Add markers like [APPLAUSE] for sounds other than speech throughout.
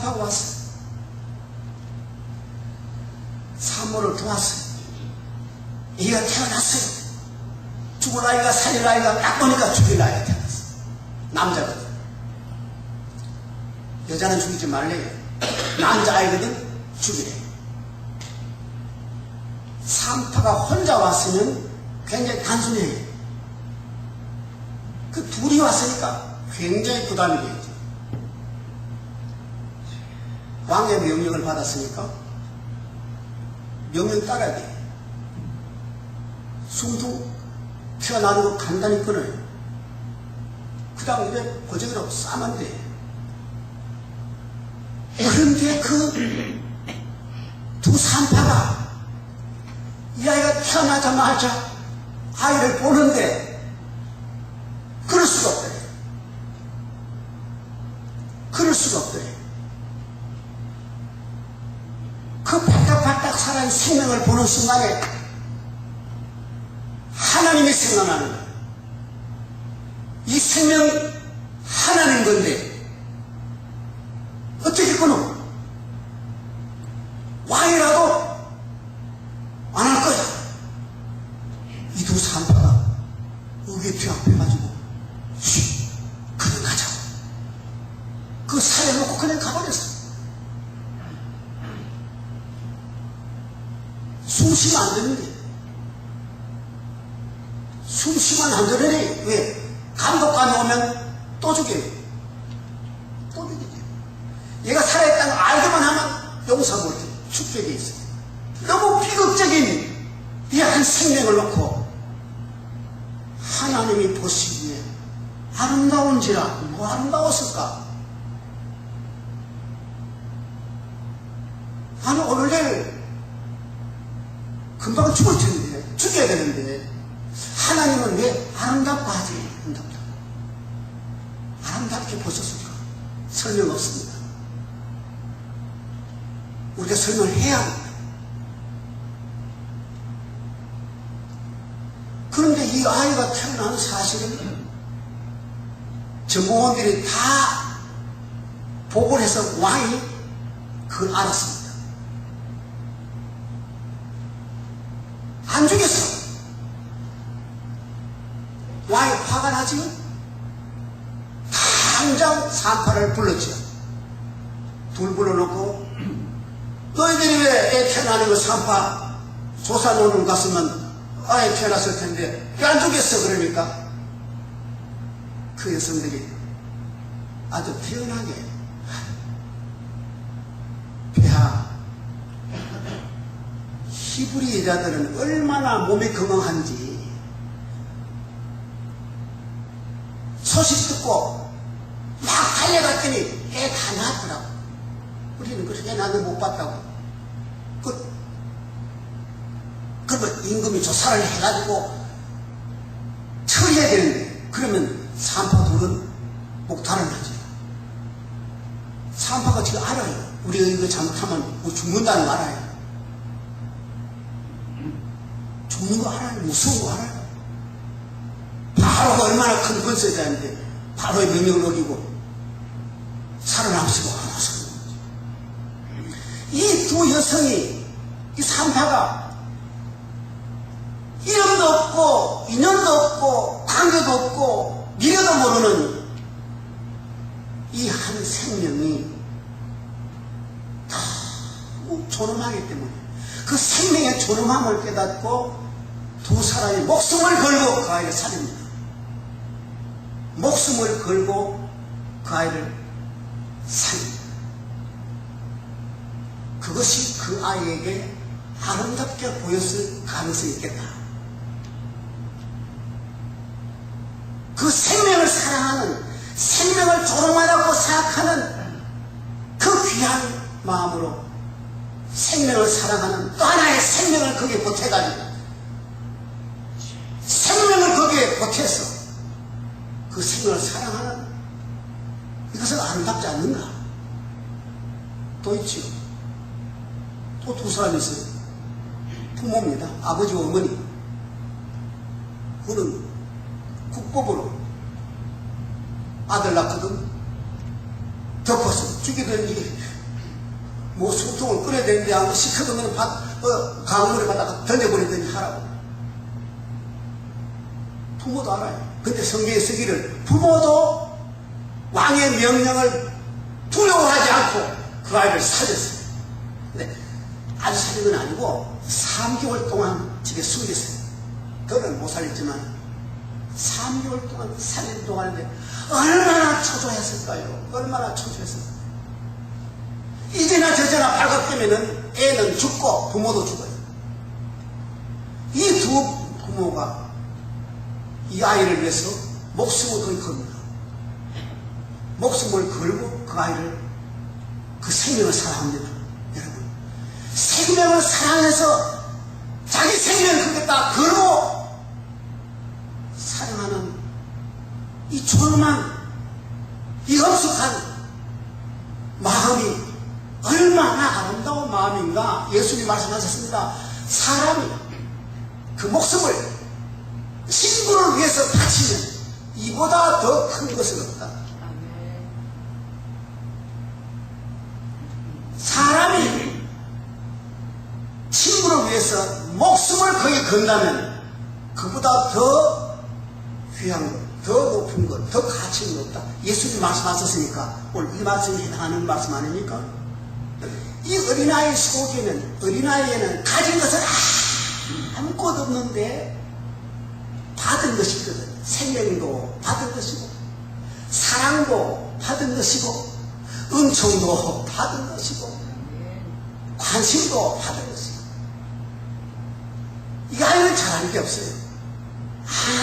산파가 왔어요. 산모를 도왔어요. 얘가 태어났어요. 죽을 나이가 살릴 나이가 딱 보니까 죽일 나이가 태어났어요. 남자거든. 여자는 죽이지 말래요. 남자 아이거든 죽이래. 산파가 혼자 왔으면 굉장히 단순해요. 그 둘이 왔으니까 굉장히 부담이 되죠. 왕의 명령을 받았으니까 명령 따라야 돼. 숨도 튀어나오는 거 간단히 끊어요. 그 다음 입에 보정이라고 싸면 돼. 그런데 그 두 산파가 이 아이가 태어나자마자 아이를 보는데 그럴 수가 없대. 그럴 수가 없대. 그 바닥바닥 살아있는 생명을 보는 순간에 하나님이 생각나는 거야. 이 생명이 하나님 건데 어떻게 끊어? 왕이라도 안 할 거야. 이 두 산파가 의에 뒤앞해가지고 쉬, 그냥 가자고. 그 살해놓고 그냥 가버렸어. 숨 쉬면 안 되는데. 숨 쉬면 안 되는데, 왜? 감독관이 오면 또 죽여요. 또 죽이죠. 얘가 살아있다는 거 알기만 하면 용서 못해. 축복이 있어. 너무 비극적인 이 한 생명을 놓고 하나님이 보시기에 아름다운지라 뭐 아름다웠을까? 아니 오늘 내일 금방 죽을 텐데 죽여야 되는데 하나님은 왜 아름답고 하지? 아름답다. 아름답게 보셨을까? 설명 없습니다. 우리가 설명을 해야 합니다. 그런데 이 아이가 태어난 사실은 전공원들이 다 보고를 해서 왕이 그걸 알았습니다. 안 죽였어. 왕이 화가 나 지요? 당장 산파를 불렀죠. 둘 불러놓고 [CLEARS THROAT] 너희들이 왜 애 태어나는 거 산파 조사 노는 갔으면 아예 태어났을 텐데 왜 안 죽였어 그러니까 그 여성들이 아주 태연하게 폐하 [CLEARS THROAT] 히브리 여자들은 얼마나 몸이 건강한지 소식 듣고 막 달려갔더니 애 다 낳았더라고 우리는 그렇게 낳는 못 봤다고 그 그러면 임금이 조사를 해가지고 처리해야 되는데 그러면 산파 둘은 목탈을 하죠. 산파가 지금 알아요. 우리가 이거 잘못하면 뭐 죽는다는 거 알아요. 죽는 거 알아요. 무서운 거 알아요. 바로가 얼마나 큰 권세자인데 바로의 명령을 어기고 살아남으시고 하나서 이두 여성이 이 산파가 이름도 없고 인연도 없고 관계도 없고 미래도 모르는 이 한 생명이 너무 존엄하기 때문에 그 생명의 존엄함을 깨닫고 두 사람이 목숨을 걸고 그 아이를 살립니다. 목숨을 걸고 그 아이를 살립니다. 그것이 그 아이에게 아름답게 보였을 가능성이 있겠다. 그 생명을 사랑하는 생명을 조롱하다고 생각하는 그 귀한 마음으로 생명을 사랑하는 또 하나의 생명을 거기에 보태가지고 생명을 거기에 보태서 그 생명을 사랑하는 이것은 아름답지 않는가? 또 있지요. 또 두 사람이 있어요. 부모입니다. 아버지와 어머니. 그는 국법으로 아들 낳거든 덮어서 죽이더니 뭐 소통을 끓여야 되는데 하고 시커먼 밭, 어, 강물에 갖다가 던져버리더니 하라고. 부모도 알아요. 근데 성경에 쓰기를 부모도 왕의 명령을 두려워하지 않고 그 아이를 살렸어요. 근데 아주 살린 건 아니고 3개월 동안 집에 숨겼어요. 그는 못 살렸지만 3개월 동안 살린 동안인데 얼마나 초조했을까요? 얼마나 초조했을까요? 이제나 저제나 발각되면은 애는 죽고 부모도 죽어요. 이 두 부모가 이 아이를 위해서 목숨을 거의 겁니다. 목숨을 걸고 그 아이를 그 생명을 사랑합니다. 여러분. 생명을 사랑해서 자기 생명을 그렇게 다 걸고 사랑하는 이 조용한 이 엄숙한 마음이 얼마나 아름다운 마음인가 예수님이 말씀하셨습니다. 사람이 그 목숨을 친구를 바치면 이보다 더 큰 것은 없다. 사람이 친구를 위해서 목숨을 거기 건다면 그보다 더 귀한 것, 더 높은 것, 더 가치 있는 것 없다. 예수님 말씀하셨으니까 오늘 이 말씀에 해당하는 말씀 아닙니까? 이 어린아이 속에는 어린아이에는 가진 것은 아무것도 없는데 받은 것이 있거든. 생명도 받은 것이고 사랑도 받은 것이고 은총도 받은 것이고 관심도 받은 것이고 이 아이는 잘하는 게 없어요.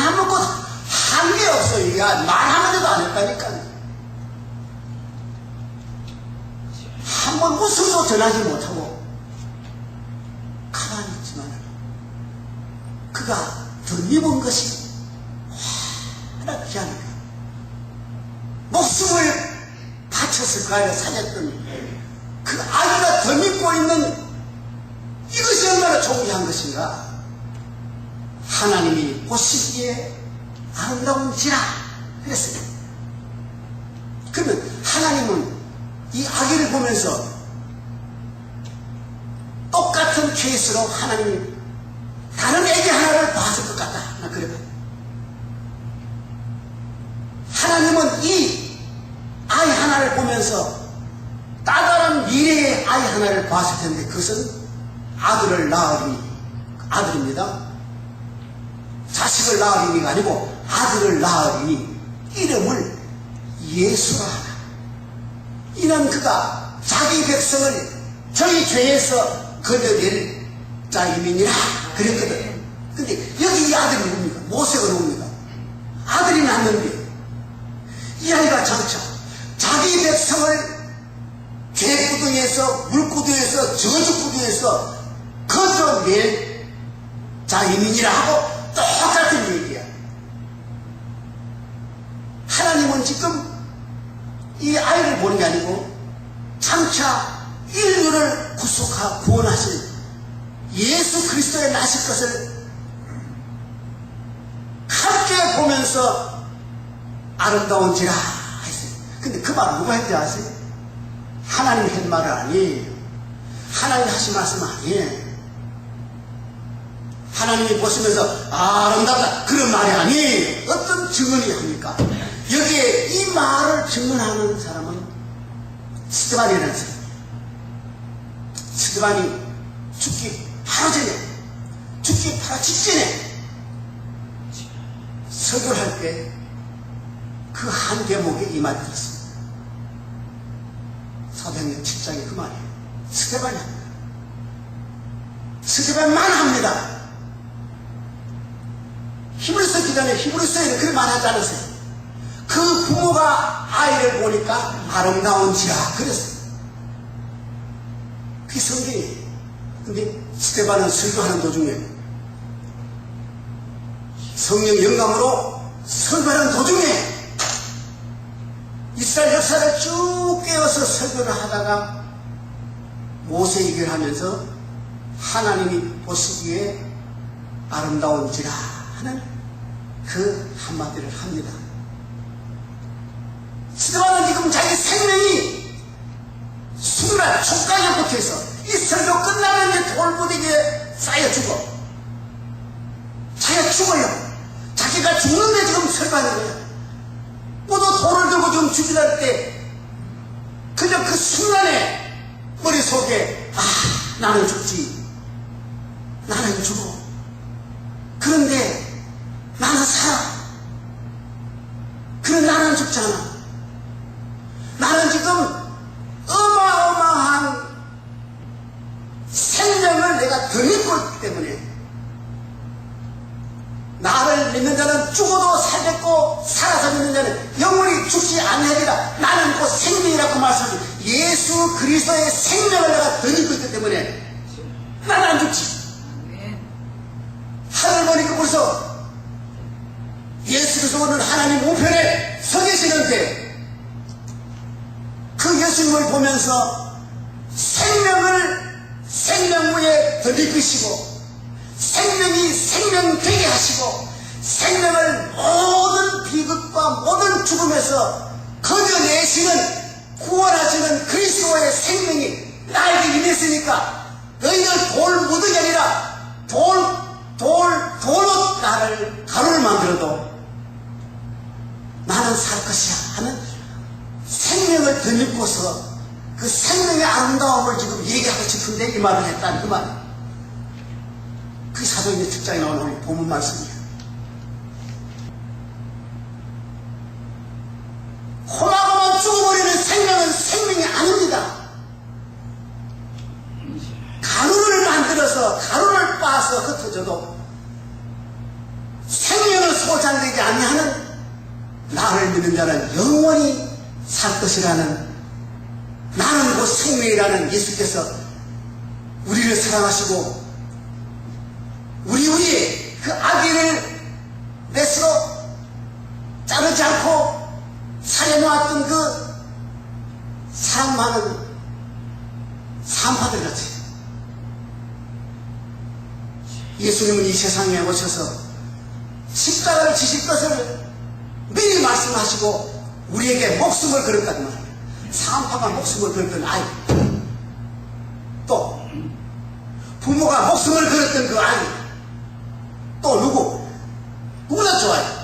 아무것도 한 게 없어요. 이게 말하는데도 안 했다니까요. 한 번 웃음도 전하지 못하고 가만히 있지만 그가 덧입은 것이 하나 귀한 거 목숨을 그 아이를 살렸던 그 아이가 덧입고 있는 이것이 얼마나 존귀한 것인가? 하나님이 보시기에 아름다운지라 그랬어요 그러면 하나님은 이 아기를 보면서 똑같은 케이스로 하나님이 다른 애기 하나를 봤을 것 같다. 나 그래 봐요. 하나님은 이 아이 하나를 보면서 따다른 미래의 아이 하나를 봤을 텐데 그것은 아들을 낳으니 아들입니다. 자식을 낳으니가 아니고 아들을 낳으니 이름을 예수라 하라. 이는 그가 자기 백성을 저희 죄에서 걸려낼 자임이니라 그랬거든. 근데 여기 이 아들이 뭡니까? 모세가 뭡니까? 아들이 낳는데 이 아이가 장차 자기 백성을 죄구덩이에서 물구덩이에서 저주구덩이에서 거저 낼 자임이니라 하고 똑같은 얘기야. 하나님은 지금 이 아이를 보는 게 아니고 장차 인류를 구속하고 구원하실 예수 그리스도의 나실 것을 함께 보면서 아름다운지라. 근데 그 말 누가 했는지 아세요? 하나님이 한 말은 아니에요. 하나님이 하신 말씀 아니에요. 하나님이 보시면서 아, 아름답다 그런 말이 아니에요. 어떤 증언이 합니까? 여기에 이 말을 증언하는 사람은 스테반이라는 사람이에요. 스테반이 죽기 바로 전에 죽기 바로 직전에 설교를 할 때 그 한 대목에 이 말이 들었습니다. 사도행전 7장에 그 말이에요. 스테반이 합니다. 스테반만 합니다. 히브리서 기간에 히브리서에는 그런 말 하지 않았어요. 그 부모가 아이를 보니까 아름다운지라 그랬어요. 그게 성경이에요. 근데 스테반은 설교하는 도중에 성령 영감으로 설교하는 도중에 이스라엘 역사를 쭉 깨어서 설교를 하다가 모세 얘기를 하면서 하나님이 보시기에 아름다운지라 하는 그 한마디를 합니다. 스테반은 지금 자기 생명이 날 총까지 붙어있어. 이 설교 끝나면 이제 돌부대기에 쌓여 죽어. 자기가 죽어요. 자기가 죽는데 지금 설교하는 지금 죽이할 때, 그저 그 순간에 머릿속에, 아, 나는 죽지. 나는 죽어. 그런데 예수 그리스도의 생명을 내가 더 믿고 있기 때문에 나는 안 죽지. 보니까 벌써 예수 그리스도는 하나님 우편에 서 계시는데 그 예수님을 보면서 생명을 생명무에 덧입히시고 생명이 생명되게 하시고 생명을 모든 비극과 모든 죽음에서 거둬내시는 구원하시는 그리스도의 생명이 나에게 임했으니까 너희는 돌 무득이 아니라 돌, 돌, 돌로 나를 가루를 만들어도 나는 살 것이야 하는 생명을 덧입고서 그 생명의 아름다움을 지금 얘기하고 싶은데 이 말을 했다는 그 말. 그 사도행전 특장에 나오는 오늘 본문 말씀이에요. 호마고만 죽어버리는 생명은 생명이 아닙니다. 가루를 만들어서 가루를 빻아서 흩어져도 생명을 소장되지 아니하는 나를 믿는 자는 영원히 살 것이라는 나는 곧 생명이라는 예수께서 우리를 사랑하시고 우리 우리 그 아기를 넷으로 자르지 않고 살해놓았던 그 사랑 많은 산파들 같이 예수님은 이 세상에 오셔서 십자가를 지실 것을 미리 말씀하시고 우리에게 목숨을 걸었단 말이에요. 산파가 목숨을 걸었던 아이. 또 부모가 목숨을 걸었던 그 아이. 또 누구? 누구나 좋아요.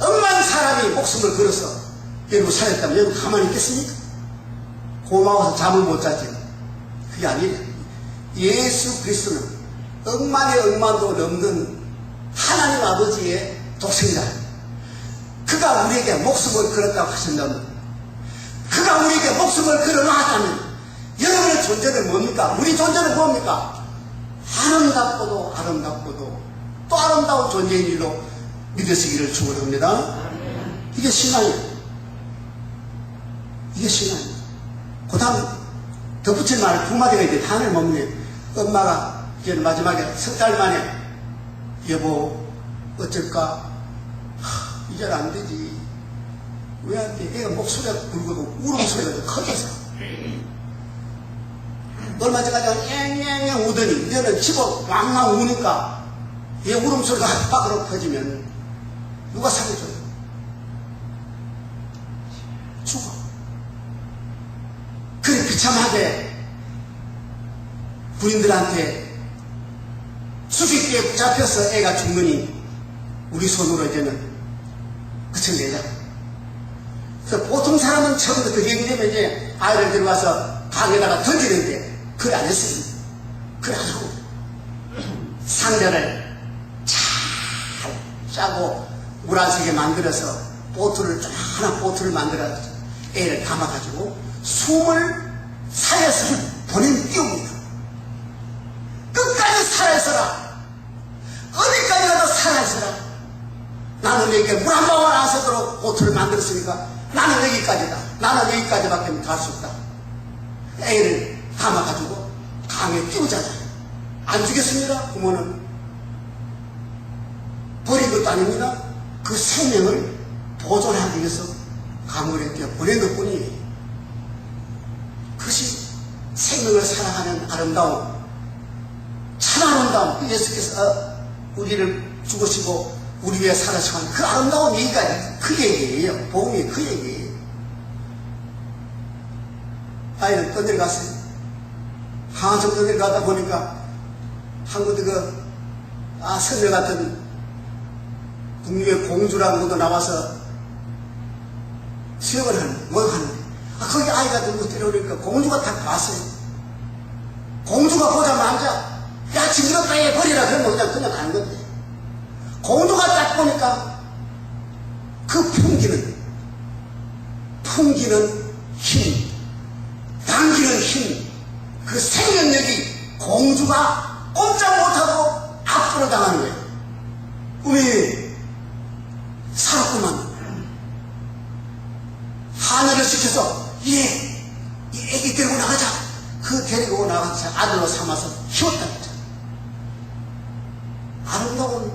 엄만 사람이 목숨을 걸어서 여러분 살렸다면 여러분 가만히 있겠습니까? 고마워서 잠을 못 자지. 그게 아니라 예수 그리스도는 억만의 억만도 넘는 하나님 아버지의 독생자. 그가 우리에게 목숨을 걸었다고 하신다면, 그가 우리에게 목숨을 걸어놨다면, 여러분의 존재는 뭡니까? 우리 존재는 뭡니까? 아름답고도 아름답고도 또 아름다운 존재인 일로 믿으시기를 축원합니다. 이게 신앙이에요. 이게 신앙이에요. 그 다음 덧붙일 말을 두 마디가 있는데 하늘 먹네. 엄마가 이제 마지막에 석 달 만에 여보 어쩔까 하, 이제 안 되지 왜 안 돼? 애가 목소리가 굵어도 울음소리가 더 커져서 얼마 전까지 앵앵앵 우더니 이제는 집어 왕왕 우니까 얘 울음소리가 밖으로 퍼지면 누가 살려줘요? 죽어 그래 비참 하게 부인들한테 수십기에 붙잡혀서 애가 죽느니 우리 손으로 이제는 그쳐내자. 그래서 보통 사람은 처음부터 그 얘기 되면 이제 아이를 들어가서 강에다가 던지는데 그래 안 했어요. 그래 안 하고 [CLEARS THROAT] 상자를 잘 짜고 물안색에 만들어서 보트를 하나 보트를 만들어서 애를 담아가지고 숨을 살려서 보낸 띄웁니다. 끝까지 살아있어라. 어디까지 가도 살아있어라. 나는 여기에 물한 방울 안 서도록 보트를 만들었으니까 나는 여기까지다. 나는 여기까지밖에 갈 수 없다. 애를 담아가지고 강에 띄우자잖아. 안 주겠습니다. 부모는. 버린 것도 아닙니다. 그 생명을 보존하기 위해서 강물에 뛰어 보낸 것 뿐이에요. 생명을 사랑하는 아름다움, 참 아름다움, 그 예수께서 어, 우리를 죽으시고 우리 위해 하는 그 아름다운 얘기가 그 얘기예요. 복음이 그 얘기예요. 아이는 떠내려 갔어요. 하성동에 가다 보니까 한국의 그, 아, 선녀 같은 국립의 공주라는 것도 나와서 수영을 하는, 뭐 하는데. 아, 거기 아이가 들고 데려오니까 공주가 딱 봤어요. 공주가 보자마자, 야, 징그럽다, 얘 버리라. 그러면 그냥, 그냥 가는 건데. 공주가 딱 보니까 그 풍기는, 풍기는 힘, 당기는 힘, 그 생명력이 공주가 꼼짝 못하고 앞으로 당하는 거예요. 꿈이 살았구만. 하늘을 시켜서 얘, 이 애기 데리고 나가자. 그 데리고 나가서 삼아서 키웠다는 거죠. 아름다운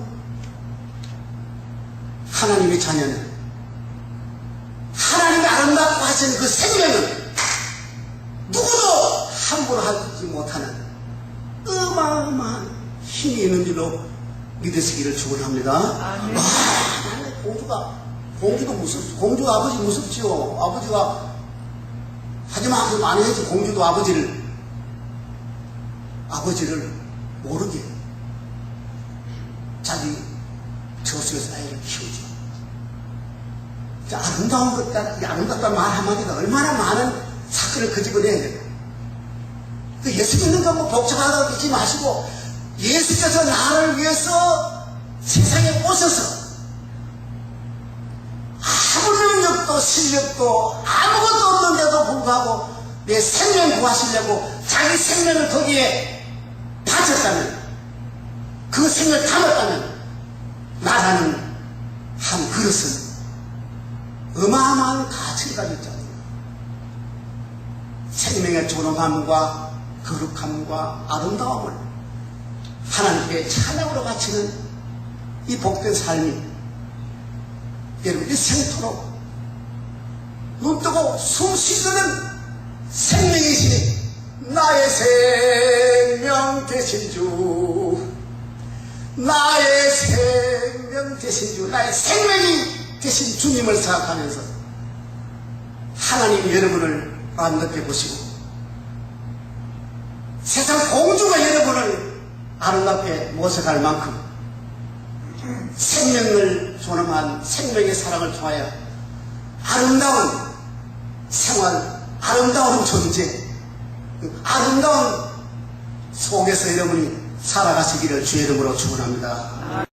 하나님의 자녀는 하나님의 아름답고 하시는 그 생명은 누구도 함부로 하지 못하는 어마어마한 힘이 있는 줄로 믿으시기를 축원합니다. 아멘. 와, 나는 공주가 공주도 무섭 공주 아버지 무섭지요. 아버지가 하지만 그 많이 해지 공주도 아버지를 아버지를 모르게 자기 저수에서 아이를 키우죠. 자, 아름다운 것, 이 아름답다는 말 한마디가 얼마나 많은 사건을 끄집어내야 돼요. 그 예수 믿는 거뭐 복잡하다고 믿지 마시고 예수께서 나를 위해서 세상에 오셔서 아무 능력도 실력도 아무것도 없는데도 불구하고 내 생명 구하시려고 자기 생명을 거기에 바쳤다면 그 생명을 담았다면 나라는 한 그릇은 어마어마한 가치를 가지고 있잖아요. 생명의 존엄함과 거룩함과 아름다움을 하나님께 찬양으로 바치는 이 복된 삶이 여러분 이 생토록 눈 뜨고 숨 쉬는 생명이시니 나의 생 명 되신 주. 나의 생명 되신 주. 나의 생명이 되신 주님을 생각하면서 하나님 여러분을 만납해 보시고 세상 공주가 여러분을 아름답게 모셔갈 만큼 생명을 존엄한 생명의 사랑을 통하여 아름다운 생활, 아름다운 존재, 그 아름다운 속에서 여러분이 살아가시기를 주의 이름으로 축원합니다.